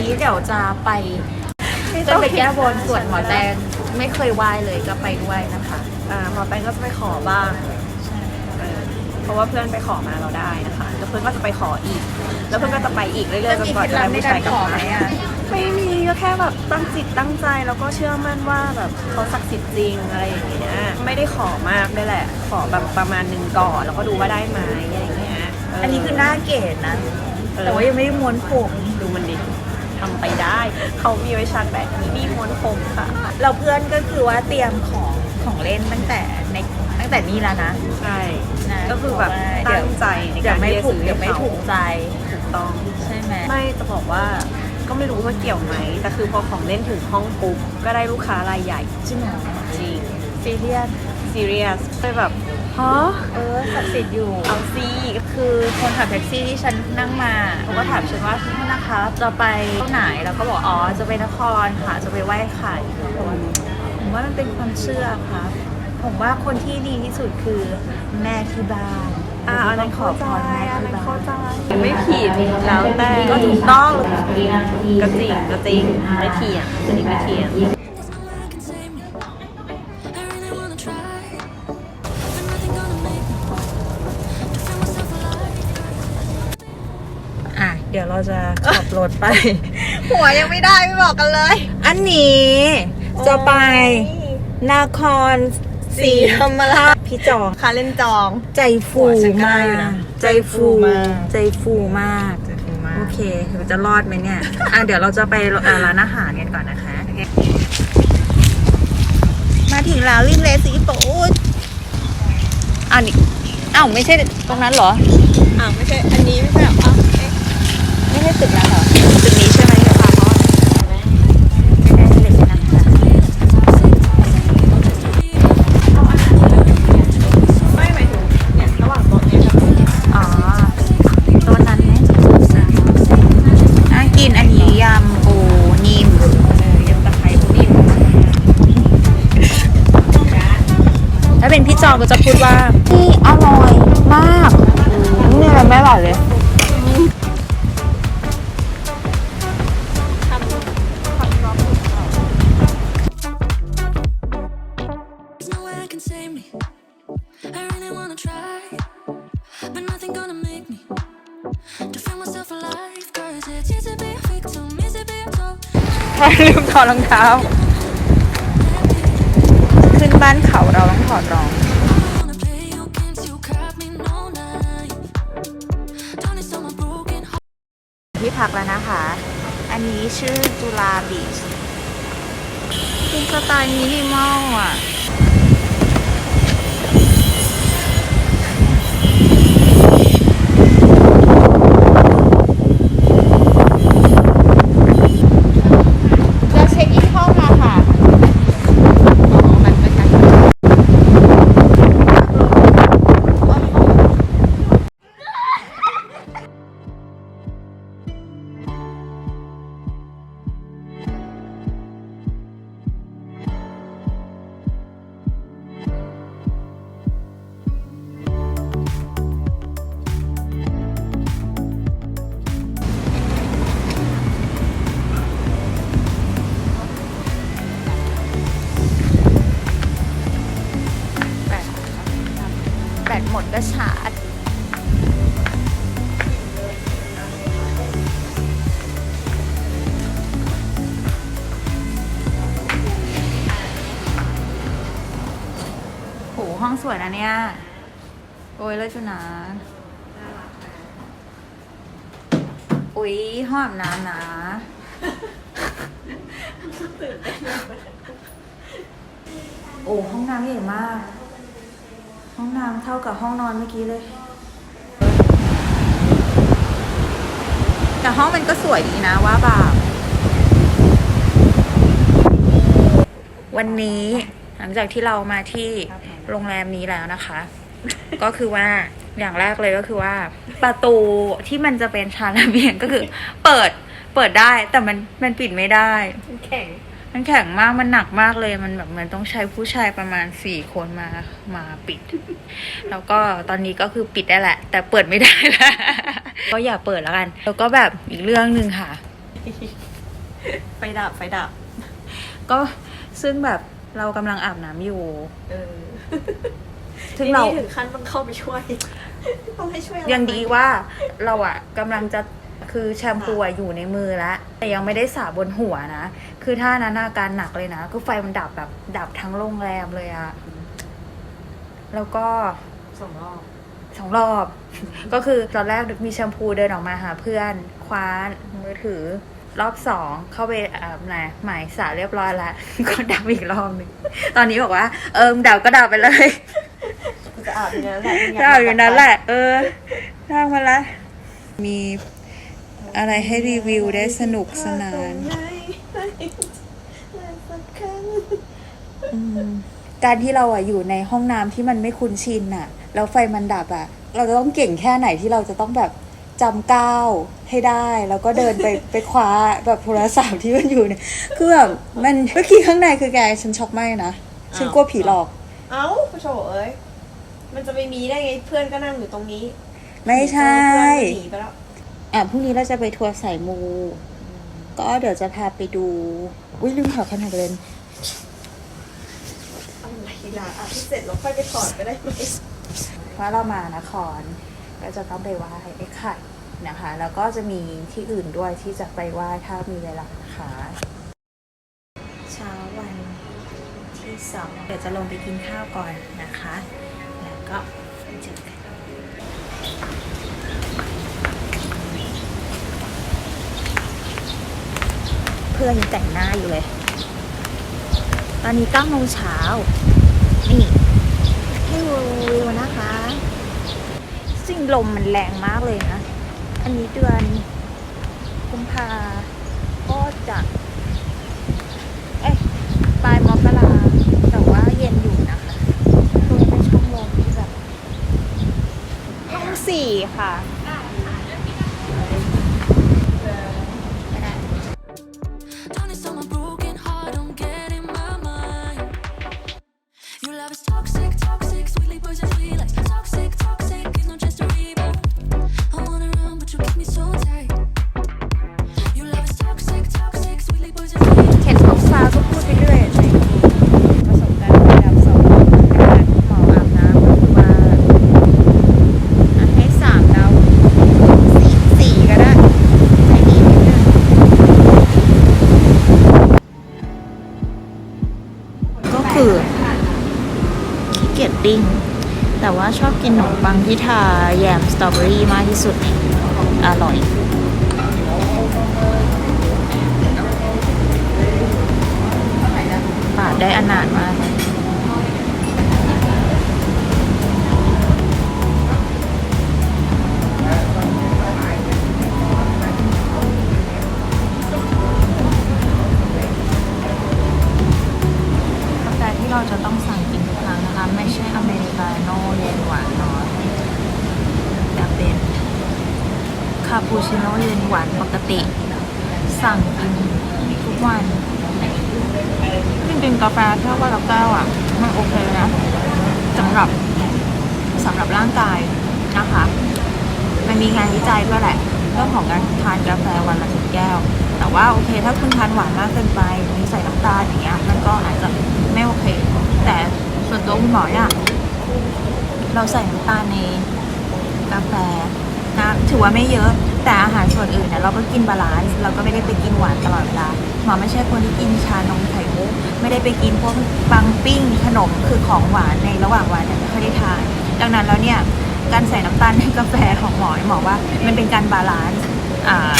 นี้เดี๋ยวจะไปจะไปแก้บนส่วนหมอแดงไม่เคยไหว้เลยก็ไปด้วยนะคะอ่าหมอแตงก็จะไปขอบ้างเออเพราะว่าเพื่อนไปขอมาเราได้นะคะ แล้วเพื่อนก็จะไปขออีก แล้วเพื่อนก็จะไปอีกเรื่อยๆจนกว่าจะได้ผู้ชายกลับมาไม่มีก็แค่แบบตั้งจิตตั้งใจแล้วก็เชื่อมั่นว่าแบบเขาศักดิ์สิทธิ์จริงอะไรอย่างเงี้ยไม่ได้ขอมากด้วยแหละ ขอแบบประมาณหนึ่งก่อนแล้วก็ดูว่าได้ไหมอะไรอย่างเงี้ยเอันนี้คือหน้าเกดนะ แต่ว่ายังไม่ได้ม้วนผมดูมันดิ ทำไปได้ เขามีไว้ชักแบบนี้มีม้วนผมค่ะ เราเพื่อนก็คือว่าเตรียมของของเล่นตั้งแต่ในตั้งแต่นี่แล้วนะใช่นะก็คือแบบเดี๋ยวตั้งใจในเดี๋กายรวไม่ที่จะถูกซื้อเดี๋ยวไม่ให้ขาถูกใจถูกต้องใช่ไหมไม่จะบอกว่าก็ไม่รู้ว่าเกี่ยวไหมแต่คือพอของเล่นถึงห้องปุ๊บก็ได้ลูกค้ารายใหญ่จริงเหรอจริงซีเรียสซีเรียสเลยแบบ ฮะเออศักดิ์สิทธิ์อยู่เอาซีคือคนขับแท็กซี่ที่ฉันนั่งมาเขาก็ถามฉันว่าพี่นะคะจะไปที่ไหนแล้วก็บอกอ๋อจะไปนครค่ะ จะไปไหว้ไข่ผมว่ามันเป็นความเชื่อครับผมว่าคนที่ดีที่สุดคือแม่ที่บ้านอ่าอันนั้นขอเข้าพใจรแม่อันที่นั้นบ้าเข้านใจไม่ผิดแล้วแต่ก็ถูกต้องก็จริงก็จริงไม่เถียงอันนี้ไม่เถียง จะขับรถไป หัวยังไม่ได้ไม่บอกกันเลย อันนี้จะไปนครศรีธรรมราชพี่จองค่าเล่นจอง ใจฟูหัวฉันก็มาได้อยู่กนะใจฟูใจฟูมากใจฟูมากโอเคเราจะรอดไหมเนี่ย อะเดี๋ยวเราจะไปเอ่อร้านอาหารกันก่อนนะคะ มาถึงแล้วริมเลสีฟูดอ้าวนี่อ้าวไม่ใช่ตรงนั้นเหรออ่าไม่ใช่ อันนี้ไม่ใช่หรอ อะเอ๊ะ ลืมถอดรองเท้า ขึ้นบ้านเขาเราต้องถอดรอง ที่พักแล้วนะคะ อันนี้ชื่อจุฬาบีชเป็นสไตล์มินิมอลอะ ห้องสวยนะเนี่ย โอ้ยเลยจุนะอุ๊ยห้องอาบน้ำนะโอ้ห้องน้ำใหญ่มาก ห้องน้ำเท่ากับห้องนอนเมื่อกี้เลย แต่ห้องมันก็สวยดีนะว่าแบบวันนี้ หลังจากที่เรามาที่โรงแรมนี้แล้วนะคะ ก็คือว่าอย่างแรกเลยก็คือว่า ประตูที่มันจะเป็นชานระเบียงก็คือ เปิดเปิดได้แต่มันมันปิดไม่ได้ แข็งมันแข็งมากมันหนักมากเลยมันแบบมันต้องใช้ผู้ชายประมาณสี่คนมามาปิด แล้วก็ตอนนี้ก็คือปิดได้แหละ แต่เปิดไม่ได้แล้วก็อย่าเปิดแล้วกัน แล้วก็แบบอีกเรื่องหนึ่งค่ะ ไฟดับไฟดับ ก็ซึ่งแบบ เรากำลังอาบน้ำอยู่ เออซึ่งทีเรา นี้ถึงขั้นต้องเข้าไปช่วยต้องให้ช่วยยังดีว่าเราอะกำลังจะคือแชมพูอะอยู่ในมือแล้ว แต่ยังไม่ได้สระบนหัวนะ คือท่านั้นอาการหนักเลยนะ คือไฟมันดับแบบดับทั้งโรงแรมเลยอะแล้วก็ สองรอบ สองรอบ ก็คือตอนแรกมีแชมพูเดินออกมาหาเพื่อน คว้ามือถือ รอบสองเข้าไปอาบน้ำหมายสระเรียบร้อยแล้วก็ดับอีกรอบหนึงตอนนี้บอกว่า เอิมดับก็ดับไปเลยกูจะอาบอยู่นั้นแหละก็อยู่นั้นแหละ เออสร้างมาละ มีอะไรให้รีวิวได้สนุกสนาน อืมการที่เราอะอยู่ในห้องน้ำที่มันไม่คุ้นชินอะแล้วไฟมันดับอะเราจะต้องเก่งแค่ไหนที่เราจะต้องแบบ จำก้าวให้ได้ แล้วก็เดินไป ไปคว้าแบบโทรศัพท์ที่มันอยู่เนี่ยคือแบบมันเมื่อกี้ข้างในคือแกฉันช็อกมากนะฉันกลัวผีหลอก เอ้าปะโถเอ้ยมันจะไปมีได้ไงเพื่อนก็นั่งอยู่ตรงนี้ ไม่ใช่เพื่อนก็หนีไปแล้วอะพรุ่งนี้เราจะไปทัวร์สายมู ก็เดี๋ยวจะพาไปดูอุ้ยลืมถอดขนาดเลยอะไรล่ะอาบที่เสร็จแล้วค่อยไปถอดก็ได้ไหมเพราะเรามานครก็จะต้องไปไหว้ไอ้ไข่ นะคะ แล้วก็จะมีที่อื่นด้วยที่จะไปไหว้ถ้ามีเวลานะคะเช้าวันที่สองเดี๋ยวจะลงไปกินข้าวก่อนนะคะ แล้วก็เจอกันเพื่อนยังแต่งหน้าอยู่เลย ตอนนี้เก้าโมงเช้านี่ให้วิวนะคะจริงลมมันแรงมากเลยนะ อันนี้เดือนกุมภาก็จะ เอ้ยปลายมกราแต่ว่าเย็นอยู่นะคะตัวนี้เป็นช่องลมที่แบบห้องสี่ค่ะ ปิ้ง แต่ว่าชอบกินขนมปังที่ทาแยมสตรอเบอรี่มากที่สุด อร่อยปาดได้อนาดมาก รื่องของการทานกาแฟวันละหนึ่งแก้ว แต่ว่าโอเคถ้าคุณทานหวานมากเกินไปมีใส่น้ำตาลอย่างเงี้ยมันก็อาจจะไม่โอเค แต่ส่วนตัวคุณหมอเนี่ยเราใส่น้ำตาลในกาแฟนะถือว่าไม่เยอะแต่อาหารส่วนอื่นเนี่ยเราก็กินบาลานซ์เราก็ไม่ได้ไปกินหวานตลอดเวลาหมอไม่ใช่คนที่กินชานมไข่มุกไม่ได้ไปกินพวกปังปิ้งขนมคือของหวานในระหว่างวันเนี่ยไม่ค่อยได้ทานดังนั้นแล้วเนี่ย การใส่น้ำตาลในกาแฟของหมอหมอว่า มันเป็นการบาลานซ์อ่า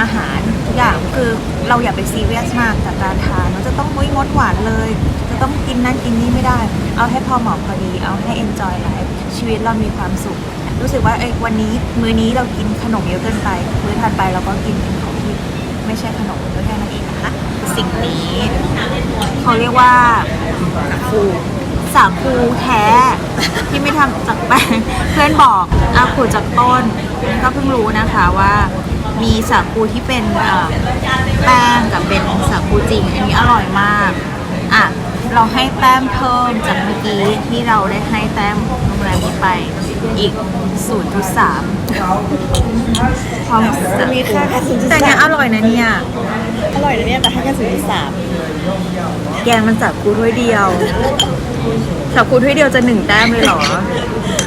อาหารทุกอย่างคือเราอย่าไปซีเรียสมากกับการทานมันจะต้องมุ้ยงดหวานเลย จะต้องกินนั่นกินนี่ไม่ได้ เอาให้พอเหมาะพอดีเอาให้ enjoy life ชีวิตเรามีความสุข รู้สึกว่าเอ้วันนี้มื้อนี้เรากินขนมเยอะเกินไปมื้อถัดไปเราก็กินเป็นของที่ไม่ใช่ขนมก็แค่นั้นเองนะคะสิ่งนี้เขาเรียกว่าสาคู สาคูแท้ ที่ไม่ทำจากแป้ง เพื่อนบอกอาขูดจากต้นนี่ก็เพิ่งรู้นะคะว่ามีสาคูที่เป็นเอ่อแป้งกับเป็นสาคูจริง อันนี้อร่อยมาก อะ เราให้แต้มเพิ่มจากเมื่อกี้ที่เราได้ให้แต้มโรงแรมนี้ไปอีก 0.3ความมีค่าแค่ศูนย์จุดแต่สาเนี่ยมอร่อยนะเนี่ย อร่อยนะเนี่ยแต่ให้แค่ศูนย์จุดสามแกงมันจากกูถ้วยเดียว จากกูถ้วยเดียวจะหนึ่งแต้มเลยเหรอ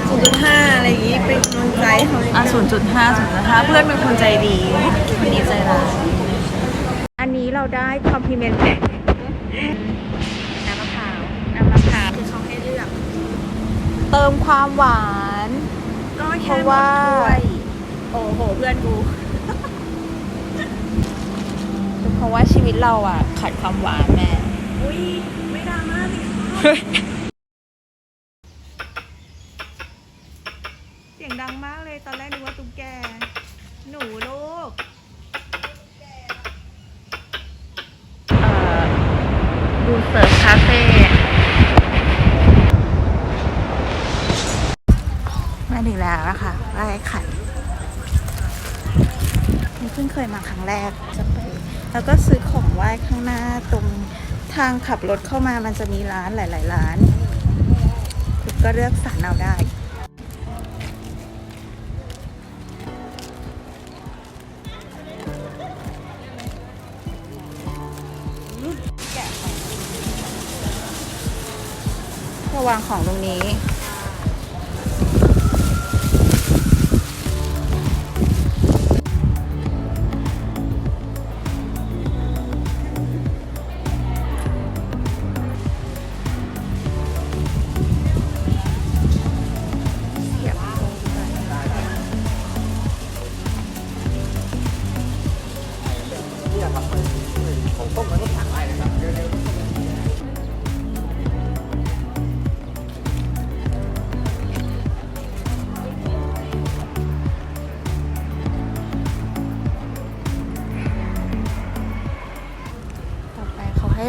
ศูนย์จุดห้าอะไรอย่างงี้เป็นกำลังใจให้เขาเลยอะศูนย์จุดห้าศูนย์จุดห้าเพื่อนเป็นคนใจดีคนนี้ใจร้ายอันนี้เราได้คอมพลีเมนต์น้ำมะพร้าวน้ำมะพร้าวคือเขาให้เลือกเติมความหวาน ก็เพแค่ราะหมดว่า ถ้วยโอ้โห เพื่อนกู เพราะว่าชีวิตเราอะขาดความหวานแม่ อุ้ยไม่ดราม่าสิเสียงดังมากเลย ตอนแรกนึกว่าตุ๊กแก หนูลูกดูเซิร์ฟคาเฟ่มาถึงแล้วนะคะไร่ไข่นี่เพิ่งเคยมาครั้งแรกจะไป แล้วก็ซื้อของไหว้ข้างหน้าตรงทางขับรถเข้ามามันจะมีร้านหลาย ๆ ร้าน คุณก็เลือกสรรเอาได้ วางของตรงนี้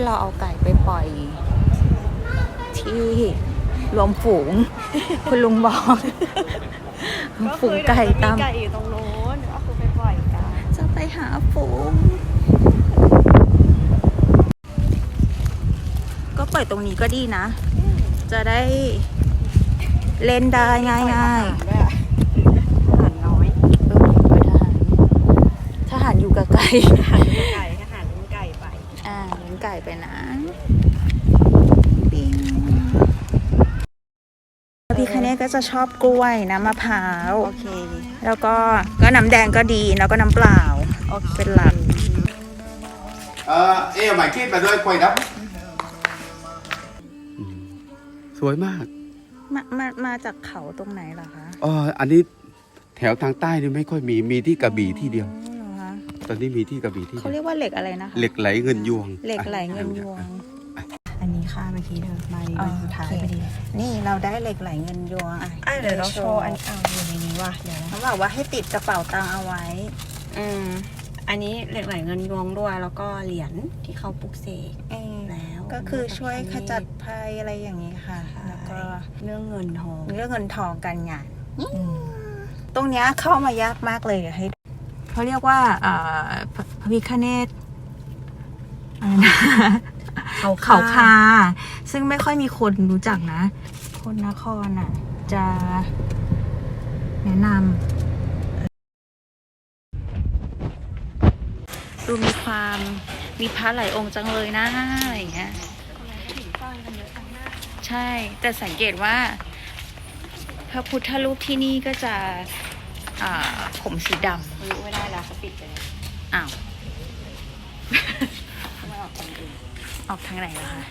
เขาให้เราเอาไก่ไปปล่อย ที่รวมฝูง คุณลุงบอกฝูงไก่ตามไก่อยู่ตรงโน้นก็คือไปปล่อยกันจะไปหาฝูง ก็ปล่อยตรงนี้ก็ดีนะ จะได้เล่นได้ง่ายๆด้วยอะทหารน้อยเออปล่อยทหารทหารอยู่กับไก่ ไก่ไปนะปิ้งพี่คะเนศก็จะชอบกล้วยน้ำมะพร้าวโอเค แล้วก็ก็น้ำแดงก็ดีแล้วก็น้ำเปล่าเป็นหลักเออเอ๊ะหมายคิดมาด้วยควยดับสวยมาก มามามาจากเขาตรงไหนเหรอคะเอออันนี้แถวทางใต้นี่ไม่ค่อยมีมีที่กระบี่ที่เดียวอ๋อเหรอคะ ตอนนี้มีที่กระบี่ที่เขาเดียวเรียกว่าเหล็กอะไรนะคะเหล็กไหลเงินยวงเหล็กไหลเงินยวง อันนี้ค่ะเมื่อกี้เดินมาดีอ๋อสุดท้ายโอเค พอดีนี่เราได้เหล็กไหลเงินยวงอะอะเดี๋ยวเราโชว์อันเอาอยู่ในนี้ว่ะเดี๋ยวนะเขาบอกว่าให้ติดกระเป๋าตังค์เอาไว้ อืมอันนี้เหล็กไหลเงินยวงด้วย แล้วก็เหรียญที่เขาปลุกเสกเออแล้วก็คือช่วยขจัดภัยอะไรอย่างนี้ค่ะ แล้วก็เรื่องเงินทอง เรื่องเงินทองกันงานตรงเนี้ยเข้ามายากมากเลยเดี๋ยวให้ดู เขาเรียกว่าอ่าพระพระพิคเนตอะไรนะเขาเขาคา ซึ่งไม่ค่อยมีคนรู้จักนะ คนนครอะ จะแนะนำดูมีความมีพระหลายองค์จังเลยนะอะไรอย่างเงี้ยใช่ แต่สังเกตว่า พระพุทธรูปที่นี่ก็จะ อ่าผมสีดรู้ไม่ได้แล้วเขาปิดไปแล้วำอ้าวเขาไม่ออกทางอื่น ออกทางไหนล่ะคะ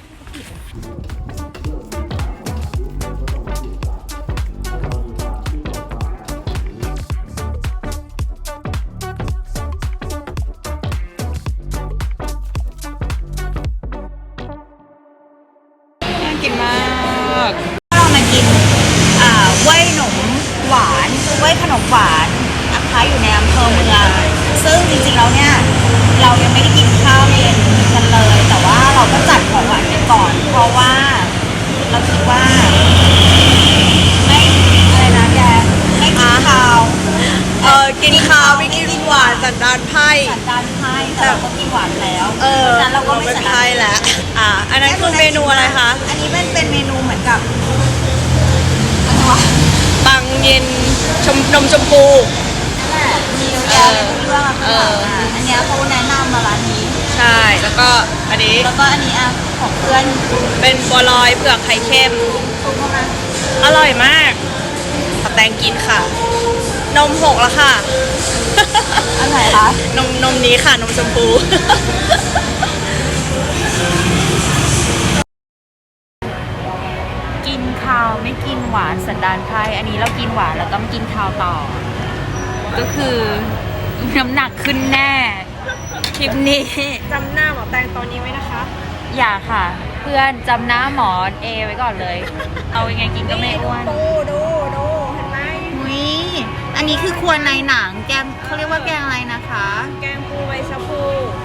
านเว้ยขนมหวานนะคะอยู่ในอำเภอเมืองซึ่งจริงๆแล้วเนี่ยเรายังไม่ได้กินข้าวเย็นกันเลย แต่ว่าเราก็จัดของหวานไปก่อน เพราะว่าเราคิดว่าไม่อะไรนะแกไม่กินข้าวเออกินข้าวไม่กินหวานสันดานไพ่ จัดการให้แต่เราก็กินหวานแล้วเออพราะฉะนั้นเราก็ไม่เป็นสันดาไพ่นแล้วอ่าอันนั้นคือเมนูอะไรคะ อันนี้เป็นเป็นเมนูเหมือนกับตังเย็น ชมนมชมพูมีเยอะแยะเลยทุกเรื่องอะเอออันเนี้ยเขาแนะนำมาร้านนี้ ใช่ แล้วก็อันนี้แล้วก็อันนี้อะของเพื่อนเป็นบัวลอยเผือกไข่เค็มซุปเข้ามาอร่อยมากขอแตงกินค่ะ นมหกแล้วค่ะ อันไหนคะ นมนมนี้ค่ะ นมชมพูาวไม่กินหวานสันดานไพร่อันนี้เรากินหวานเราต้องกินข้าวต่อ ก็คือน้ำหนักขึ้นแน่คลิปนี้ จำหน้าหมอแตงตอนนี้ไว้นะคะ อย่าค่ะ เพื่อนจำหน้าหมอเอไว้ก่อนเลย เอายังไงกินก็ไม่อ้วนดูดูดูเห็นไหมอุ้ยอันนี้คือควรในหนังแกงเขาเรียกว่าแกงอะไรนะคะ แกงปูใบชะพู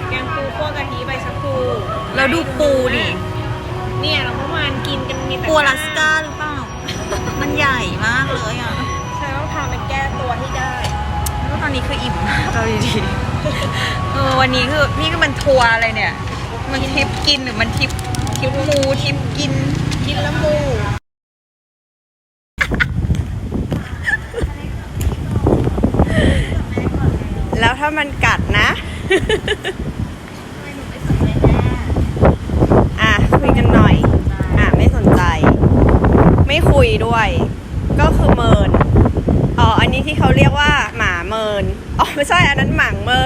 แกงปูคั่วกะทิใบชะพูแล้วดูปูดิเนี่ยเราเมื่อวานกินกันมีแต่ปูอลาสก้าหรือเปล่า มันใหญ่มากเลยอะใช่ต้องทำเป็นแก้ตัวให้ได้แล้วตอนนี้คืออิ่มมากเราดีๆเออวันนี้คือนี่คือมันทัวร์อะไรเนี่ย มันทริปกินหรือมันทริปทริปมูทริปกินกินละมูแล้วถ้ามันกัดนะอะ คุยกันหน่อย อะ ไม่สนใจ ไม่คุยด้วย ก็คือเมินอ๋ออันนี้ที่เขาเรียกว่าหมาเมินอ๋อไม่ใช่อันนั้นหมังเมิน